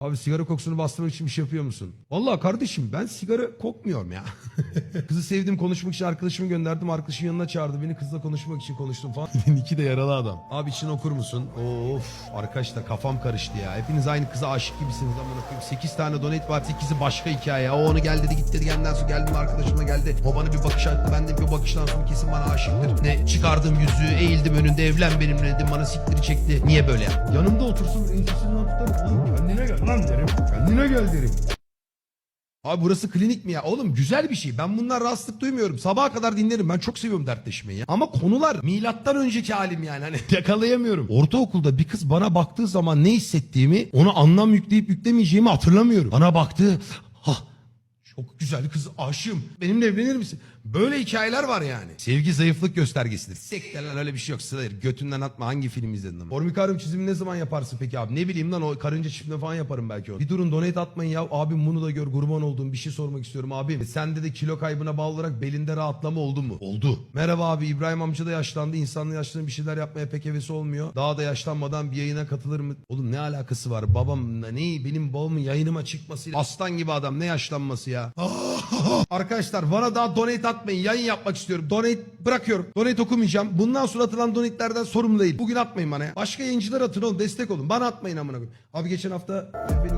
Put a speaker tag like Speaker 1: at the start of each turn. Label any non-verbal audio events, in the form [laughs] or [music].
Speaker 1: Abi sigara kokusunu bastırmak için bir şey yapıyor musun? Vallahi kardeşim ben sigara kokmuyorum ya. [laughs] Kızı sevdim konuşmak için arkadaşımı gönderdim. Arkadaşım yanına çağırdı beni kızla konuşmak için konuştum falan. [laughs] İki de yaralı adam. Abi için okur musun? Of arkadaşlar kafam karıştı ya. Hepiniz aynı kıza aşık gibisiniz. Aman okuyayım. 8 tane donate var. 8'i başka hikaye. O onu gel dedi git dedi. Gelden sonra geldim arkadaşımla geldi. O bana bir bakış attı. Ben de bir bakıştan sonra kesin bana aşıktır. Ne çıkardım yüzüğü eğildim önünde evlen benimle dedim. Bana siktiri çekti. Niye böyle ya? Yanımda otursun lan derim. Kendine gel derim. Abi burası klinik mi ya? Oğlum güzel bir şey. Ben bunlar rahatsızlık duymuyorum. Sabaha kadar dinlerim. Ben çok seviyorum dertleşmeyi. Ama konular milattan önceki halim yani. Hani [laughs] yakalayamıyorum. Ortaokulda bir kız bana baktığı zaman ne hissettiğimi, ona anlam yükleyip yüklemeyeceğimi hatırlamıyorum. Bana baktı. Ha çok güzel kız aşığım. Benimle evlenir misin? Böyle hikayeler var yani. Sevgi zayıflık göstergesidir. Sekte lan öyle bir şey yok. Sığır. Götünden atma hangi film izledin ama. Formikaryum çizimi ne zaman yaparsın peki abi? Ne bileyim lan o karınca çiftinde falan yaparım belki onu. Bir durun donate atmayın ya. Abim bunu da gör kurban olduğum bir şey sormak istiyorum abim. Sende de kilo kaybına bağlı olarak belinde rahatlama oldu mu? Oldu. Merhaba abi İbrahim amca da yaşlandı. İnsanlı yaşlandı bir şeyler yapmaya pek hevesi olmuyor. Daha da yaşlanmadan bir yayına katılır mı? Oğlum ne alakası var? Babam ne? Benim babamın yayınıma çıkmasıyla. Aslan gibi adam ne yaşlanması ya. [laughs] Arkadaşlar bana daha donate atmayın. Yayın yapmak istiyorum. Donate bırakıyorum. Donate okumayacağım. Bundan sonra atılan donate'lerden sorumlu değil. Bugün atmayın bana ya. Başka yayıncılar atın oğlum. Destek olun. Bana atmayın amına koyayım. Abi geçen hafta benim